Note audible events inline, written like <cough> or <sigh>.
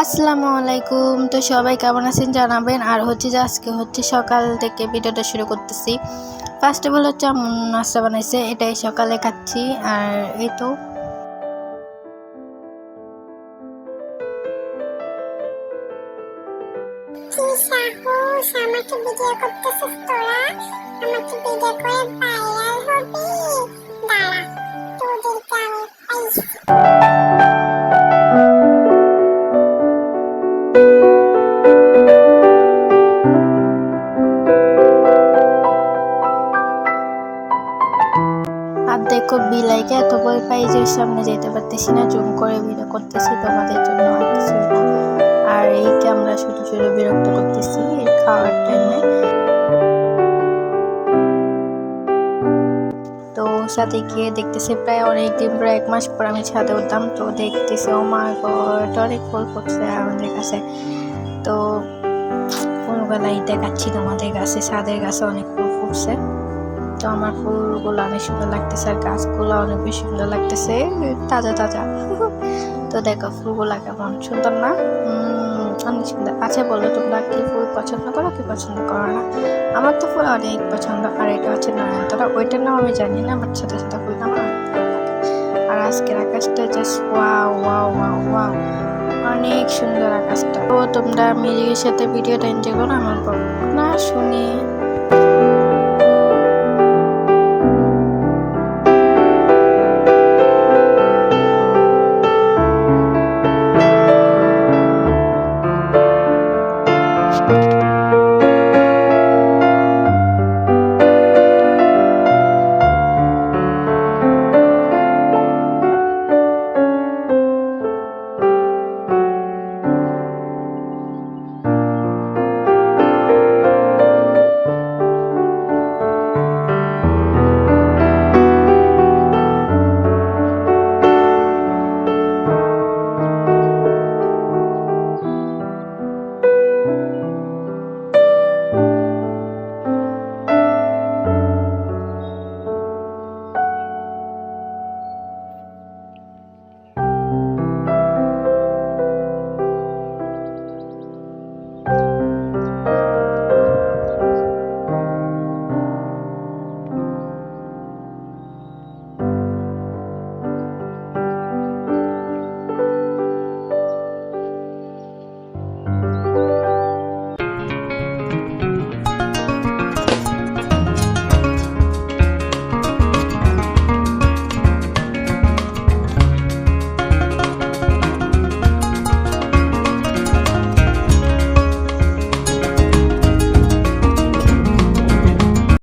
আসসালামু আলাইকুম। তো সবাই কেমন আছেন জানাবেন? আর হচ্ছে যে আজকে হচ্ছে সকাল থেকে ভিডিওটা শুরু করতেছি। ফার্স্ট অফ অল হচ্ছে নাস্তা বানাইছে, এটাই সকালে খাচ্ছি। আর এই তো। আমাকে ভিডিও করতেছিস তোরা? আমাকে ভিডিও করে দেখো বিলাইকে এত ভয় পাই যে সামনে যেতে পারতেছি না, জুম করে ভিডিও করতেছি, তোমাদের জন্য আর কিছুই না। আর এই ক্যামেরা শুধু শুধু বিরক্ত করতেছি খাওয়ার টাইমে তো সাথে গিয়ে দেখতেছি প্রায় অনেক দিন, প্রায় এক মাস পর আমি ছাদে উঠতাম তো দেখতেছি, ও মা গড অনেক ফুল ফুটছে আমাদের কাছে। তো ফুলগুলাই দেখাচ্ছি তোমাদের কাছে, ছাদের গাছে অনেক ফুল ফুটছে তো আমার ফুলগুলো অনেক সুন্দর লাগতেছে আর গাছগুলো অনেক বেশি সুন্দর লাগতেছে। তাজা তাজা। <laughs> তো দেখো, ফুলগুলো কেমন? সুন্দর না? অনেক সুন্দর। আচ্ছা বলো তোমরা কি ফুল পছন্দ করো, কি পছন্দ করো না? আমার তো ফুল অনেক পছন্দ, আর এটা হচ্ছে নয়নতারা ওইটার নাম আমি জানি না আমার সাথে সাথে ফুল লাগে। আর আজকের আকাশটা just wow wow wow wow অনেক সুন্দর আকাশটা। তো তোমরা মিলির সাথে ভিডিওটা এনজয় করো আমার না, শুনি।